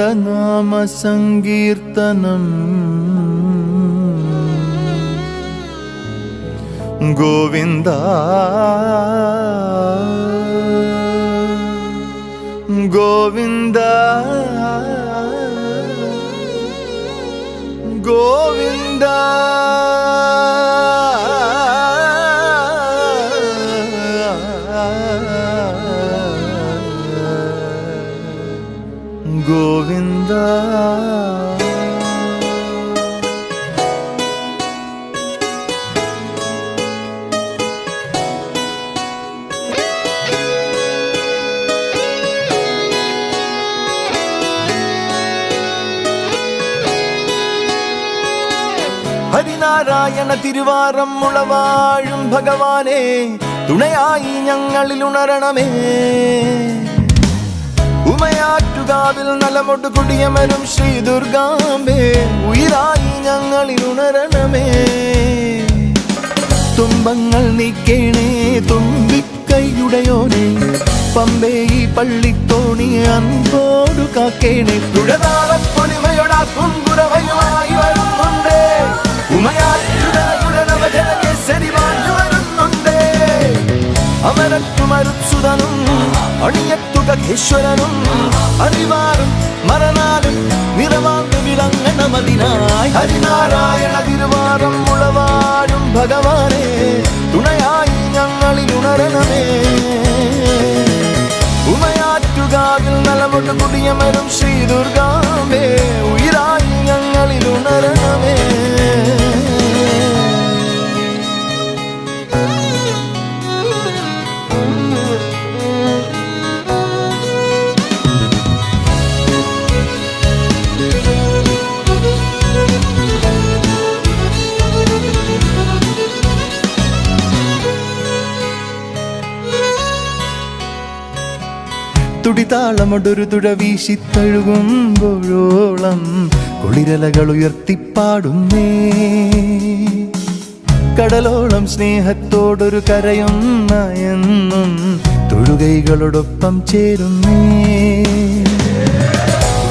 നാമ സങ്കീർത്തനം ഗോവിന്ദ ഗോവിന്ദ ഗോവിന്ദ. ഹരിനാരായണ തിരുവാറം മുളവാഴും ഭഗവാനെ തുണയായി ഞങ്ങളിൽ ഉണരണമേ. ഉമയാറ്റുകാവിൽ നലമൊട്ട് കുടിയമരും ശ്രീ ദുർഗാംബേ ഉയിരായി ഞങ്ങളിൽ ഉണരണമേ. തുമ്പങ്ങൾ നീക്കേണേ തുമ്പിക്കൈയുടയോനെ. പമ്പേ ഈ പള്ളിത്തോണി അൻപോടു കാക്കേണേ. തുഴതാളപ്പൊലിമയുടെ പൊലിമയൊടാ കുങ്കുരവയുമായി അണിയത്തുകേശ്വരനും അറിവാറും മറനാലും നിറവാർന്നു വിളങ്ങണമതിനായി ഹരിനാരായണ തിരുവാരം മുളവാഴും ഭഗവാനെ തുണയായി ഞങ്ങളിൽ ഉണരണമേ. ഉമയാറ്റുകാവിൽ നലമൊട്ട് കുടിയമരും ശ്രീ ദുർഗാമ്പേ തുടിതാളമൊടൊരു തുഴ വീശിത്തഴുകുമ്പോഴോളം കുളിരലകൾ ഉയർത്തിപ്പാടുന്നേ. കടലോളം സ്നേഹത്തോടൊരു കരയുന്ന എന്നും തൊഴുകൈകളോടൊപ്പം ചേരുന്നേ.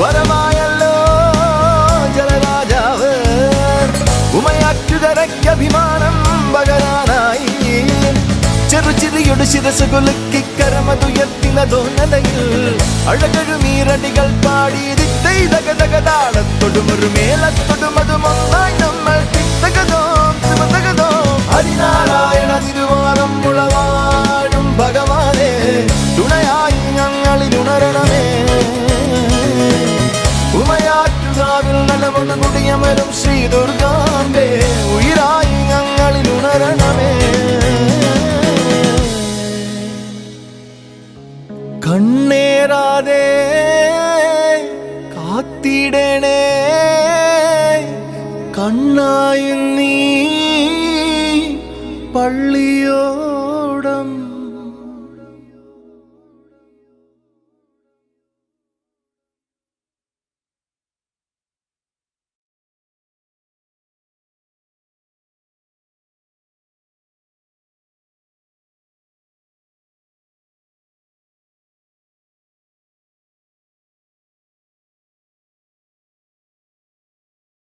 വരമായല്ലോ ജലരാജാവ് ഉമയാറ്റുകരയ്ക്ക് അഭിമാനം പകരാനായി. ചെറുചിരിയുടെ ശിരസ് കുലുക്കി കരമതുയർത്തിനതോ നലയിൽ അഴകഴുമീരടികൾ പാടി ദിത്തൈതകതകതാളത്തൊടുമൊരു മേലത്തൊടുമതുമൊന്നായി നമ്മൾ തിത്തകതോം സുമതകതോം ഹരിനാരായണ കാത്തിടണേ കണ്ണായി നീ പള്ളിയോ